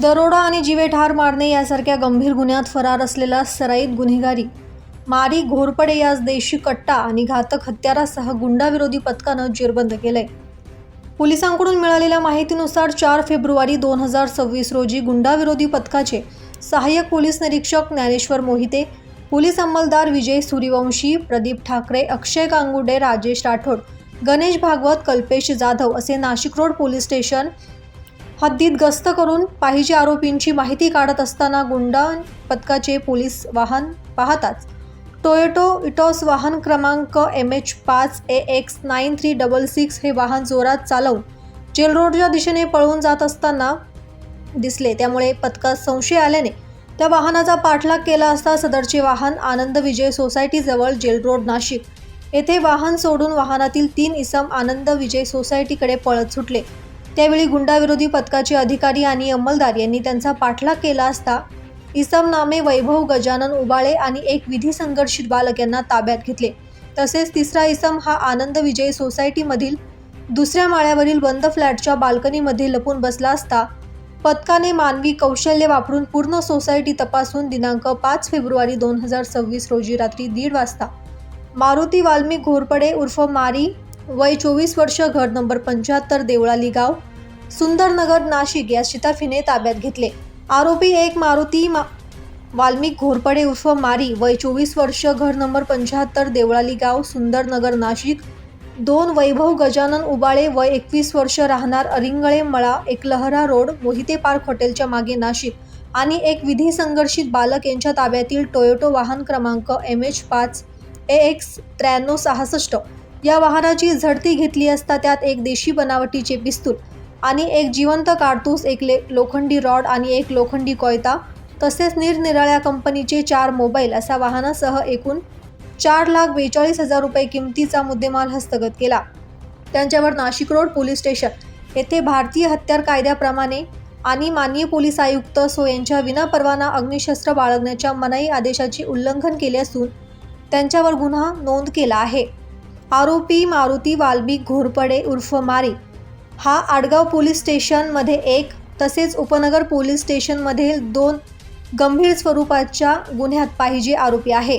दरोडा आणि जीवे ठार मारणे यासारख्या गंभीर गुन्ह्यात फरार असलेला सराईत गुन्हेगारी. मारी घोरपडे यास देशी कट्टा आणि घातक हत्यारासह गुंडाविरोधी पथकानं जेरबंद केलंय. पोलिसांकडून मिळालेल्या माहितीनुसार चार फेब्रुवारी दोन हजार सव्वीस रोजी गुंडाविरोधी पथकाचे सहाय्यक पोलीस निरीक्षक ज्ञानेश्वर मोहिते पोलीस अंमलदार विजय सूर्यवंशी प्रदीप ठाकरे अक्षय कांगुडे राजेश राठोड गणेश भागवत कल्पेश जाधव असे नाशिक रोड पोलीस स्टेशन हद्दीत गस्त करून पाहिजे आरोपींची माहिती काढत असताना गुंडा पथकाचे पोलीस वाहन पाहताच टोयोटो इटॉस वाहन क्रमांक एम एच पाच A X nine three double six हे वाहन जोरात चालवून जेल रोडच्या दिशेने पळून जात असताना दिसले. त्यामुळे पथकात संशय आल्याने त्या वाहनाचा पाठलाग केला असता सदरचे वाहन आनंद विजय सोसायटीजवळ जेल रोड नाशिक. येथे वाहन सोडून वाहनातील तीन इसम आनंद विजय सोसायटीकडे पळत सुटले. त्यावेळी गुंडाविरोधी पथकाचे अधिकारी आणि अंमलदार यांनी त्यांचा पाठलाग केला असता इसम नामे वैभव गजानन उबाळे आणि एक विधी संघर्षित बालक यांना ताब्यात घेतले. तसेच तिसरा इसम हा आनंद विजय सोसायटीमधील दुसऱ्या माळ्यावरील बंद फ्लॅटच्या बाल्कनीमध्ये लपून बसला असता पथकाने मानवी कौशल्य वापरून पूर्ण सोसायटी तपासून दिनांक पाच फेब्रुवारी दोन हजार सव्वीस रोजी रात्री दीड वाजता. मारुती वाल्मिक घोरपडे उर्फ मारी वय चोवीस वर्ष घर नंबर पंच्याहत्तर देवळाली गाव सुंदरनगर नाशिक या शिताफीने ताब्यात घेतले. आरोपी एक मारुती मा वाल्मिक घोरपडे उर्फ मारी वय चोवीस वर्ष घर नंबर पंच्याहत्तर देवळाली गाव सुंदरनगर नाशिक. दोन वैभव गजानन उबाळे वय एकवीस वर्ष राहणार अरिंगळे मळा एकलहरा रोड मोहिते पार्क हॉटेलच्या मागे नाशिक. आणि एक विधी संघर्षित बालक यांच्या ताब्यातील टोयोटो वाहन क्रमांक एम एच पाच ए एक्स त्र्याण्णव सहासष्ट. या वाहनाची झडती घेतली असता त्यात एक देशी बनावटीचे पिस्तूल आणि एक जिवंत काडतूस एक ले लोखंडी रॉड आणि एक लोखंडी कोयता तसेच निरनिराळ्या कंपनीचे चार मोबाईल असा वाहनासह एकूण चार लाख बेचाळीस हजार रुपये किमतीचा मुद्देमाल हस्तगत केला. त्यांच्यावर नाशिक रोड पोलीस स्टेशन येथे भारतीय हत्यार कायद्याप्रमाणे आणि माननीय पोलीस आयुक्त सो यांच्या विनापरवाना अग्निशस्त्र बाळगण्याच्या मनाई आदेशाचे उल्लंघन केले असून त्यांच्यावर गुन्हा नोंद केला आहे. आरोपी मारुती वाल्बी घोरपडे उर्फ मारी. हा आडगाव पोलीस स्टेशनमध्ये एक तसेच उपनगर पोलीस स्टेशनमधील दोन गंभीर स्वरूपाच्या गुन्ह्यात पाहिजे आरोपी आहे.